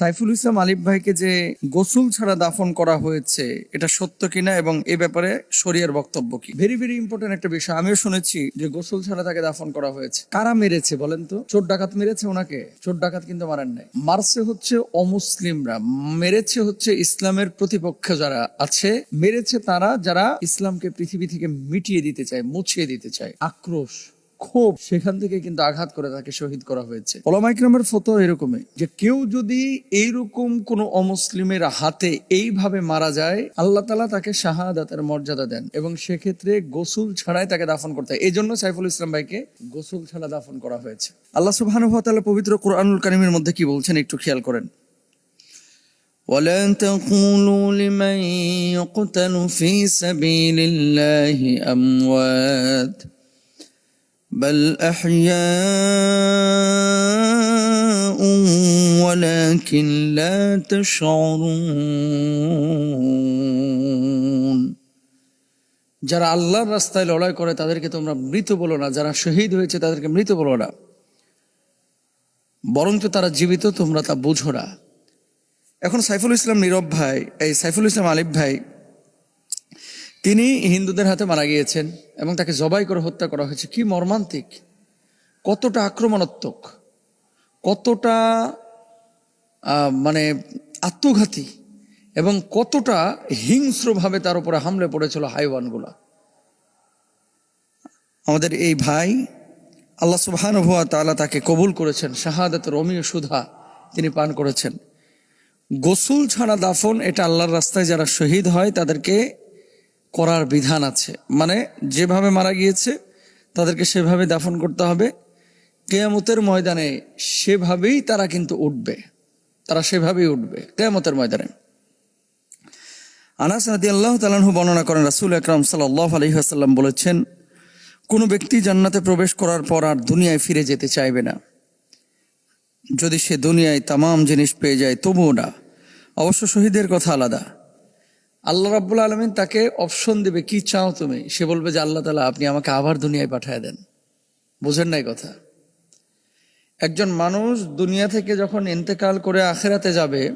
সাইফুল ইসলাম আলিফ ভাইকে যে গোসল ছাড়া দাফন করা হয়েছে, এটা সত্য কিনা এবং এ ব্যাপারে শরিয়ার বক্তব্য কি? ভেরি ভেরি ইম্পর্টেন্ট একটা বিষয়। আমিও শুনেছি যে গোসল ছাড়া তাকে দাফন করা হয়েছে। কারা মেরেছে বলেন তো? চোর ডাকাত মেরেছে ওনাকে? চোর ডাকাত কিন্তু মারেন নাই। মারছে হচ্ছে অমুসলিমরা। মেরেছে হচ্ছে ইসলামের প্রতিপক্ষ যারা আছে, মেরেছে তারা যারা ইসলামকে পৃথিবী থেকে মিটিয়ে দিতে চায়, মুছিয়ে দিতে চায়। আক্রোশ। ক্ষোভ সেখান থেকে কিন্তু আঘাত করে তাকে শহীদ করা হয়েছে ওলামাইকরামের ফটো এরকমই যে কেউ যদি এইরকম কোন অমুসলিমের হাতে এইভাবে মারা যায় আল্লাহ তালা তাকে শাহাদাতের মর্যাদা দেন এবং সেক্ষেত্রে গোসুল ছাড়াই তাকে দাফন করতে হয় এই জন্য সাইফুল ইসলাম ভাইকে গোসুল ছাড়া দাফন করা হয়েছে আল্লাহ সুবহানাহু ওয়া তাআলা পবিত্র কোরআনুল কারিমের মধ্যে কি বলছেন একটু খেয়াল করেন ولا تقولوا لمن يقتل في سبيل الله اموات بل احياء ولكن لا تشعرون যারা আল্লাহর রাস্তায় লড়াই করে তাদেরকে তোমরা মৃত বলো না যারা শহীদ হয়েছে তাদেরকে মৃত বলো না বরঞ্চ তারা জীবিত তোমরা তা বুঝো না এখন সাইফুল ইসলাম নীরব ভাই এই সাইফুল ইসলাম আলিফ ভাই তিনি হিন্দুদের হাতে মারা গিয়েছেন এবং তাকে জবাই করে হত্যা করা হয়েছে। কি মর্মান্তিক। কতটা আক্রমণাত্মক। কতটা মানে আত্মঘাতী এবং কতটা হিংস্রভাবে তার উপরে হামলে পড়েছিল হাইওয়ানগুলা। আমাদের এই ভাই আল্লাহ সুবহান হুয়া তাআলা তাকে কবুল করেছেন। শাহাদাত রমিও সুধা তিনি পান করেছেন। গোসল ছাড়া দাফন, এটা আল্লাহর রাস্তায় যারা শহীদ হয়, তাদেরকে করার বিধান আছে। মানে যেভাবে মারা গিয়েছে, তাদেরকে সেভাবে দাফন করতে হবে। কেয়ামতের ময়দানে সেভাবেই তারা কিন্তু উঠবে। তারা সেভাবেই উঠবে, কেয়ামতের ময়দানে। আনাস রাদি আল্লাহ তালাহু বর্ণনা করেন, রাসুল আকরাম সাল্লাহ আলহিহাসাল্লাম বলেছেন, কোনো ব্যক্তি জান্নাতে প্রবেশ করার পর আর দুনিয়ায় ফিরে যেতে চাইবে না। যদি সে দুনিয়ায় তামাম জিনিস পেয়ে যায়, তবুও না। অবশ্য শহীদের কথা আলাদা। আল্লাহ রাব্বুল আলমিন তাকে অপশন দেবে, কি চাও তুমি? সে বলবে যে, আল্লাহ তালা আপনি আমাকে আবার দুনিয়ায় পাঠিয়ে দেন। বোঝেন নাই কথা? একজন মানুষ দুনিয়া থেকে যখন ইন্তেকাল করে আখেরাতে যাবে,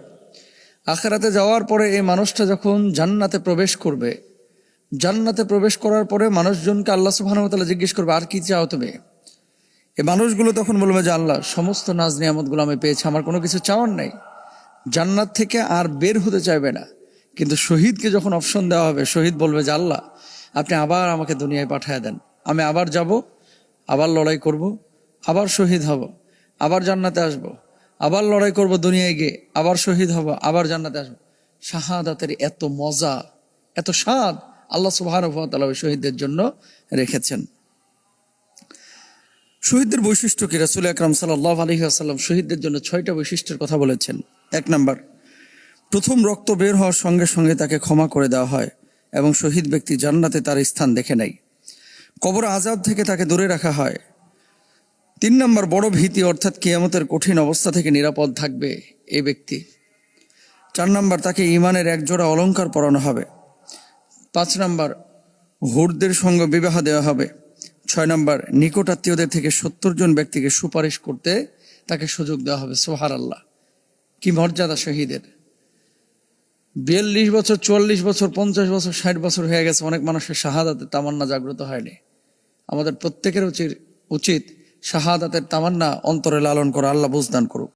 আখেরাতে যাওয়ার পরে এই মানুষটা যখন জান্নাতে প্রবেশ করবে, জান্নাতে প্রবেশ করার পরে মানুষজনকে আল্লাহ সুবাহানুতালা জিজ্ঞেস করবে, আর কি চাও তুমি? এই মানুষগুলো তখন বলবে যে, আল্লাহ, সমস্ত নাজ নিয়ামতগুলো আমি পেয়েছি, আমার কোনো কিছু চাওয়ার নাই। জান্নাত থেকে আর বের হতে চাইবে না। কিন্তু শহীদকে যখন অপশন দেওয়া হবে, শহীদ বলবে যে, আল্লাহ, আপনি আবার আমাকে দুনিয়ায় পাঠিয়ে দেন। আমি আবার যাব, আবার লড়াই করব, আবার শহীদ হব, আবার জান্নাতে আসব, আবার লড়াই করব দুনিয়ায় গিয়ে, আবার শহীদ হব, আবার জান্নাতে আসব। শাহাদাতের এত মজা, এত স্বাদ আল্লাহ সুবাহ শহীদদের জন্য রেখেছেন। শহীদদের বৈশিষ্ট্য কি? রাসুল আকরাম সাল্লাহ আলহিহাসাল্লাম শহীদদের জন্য ছয়টা বৈশিষ্ট্যের কথা বলেছেন। এক নাম্বার প্রথম রক্ত বের হওয়ার সঙ্গে সঙ্গে তাকে ক্ষমা করে দেওয়া হয় এবং শহীদ ব্যক্তি জান্নাতে তার স্থান দেখে নেয়। কবর আজাদ থেকে তাকে দূরে রাখা হয়। তিন নম্বর বড় ভীতি অর্থাৎ কিয়ামতের কঠিন অবস্থা থেকে নিরাপদ থাকবে এ ব্যক্তি। চার নম্বর, তাকে ইমানের এক জোড়া অলংকার পরানো হবে। পাঁচ নম্বর, হুরদের সঙ্গে বিবাহ দেওয়া হবে। ছয় নম্বর, নিকট আত্মীয়দের থেকে সত্তর জন ব্যক্তিকে সুপারিশ করতে তাকে সুযোগ দেওয়া হবে। সোহার আল্লাহ কি মর্যাদা শহীদের। বিয়াল্লিশ বছর, চুয়াল্লিশ বছর, পঞ্চাশ বছর, ষাট বছর হয়ে গেছে, অনেক মানুষের শাহাদাতের তামান্না জাগ্রত হয়নি। আমাদের প্রত্যেকের উচিত উচিত শাহাদাতের তামান্না অন্তরে লালন করা, আল্লাহ বুঝদান করুক।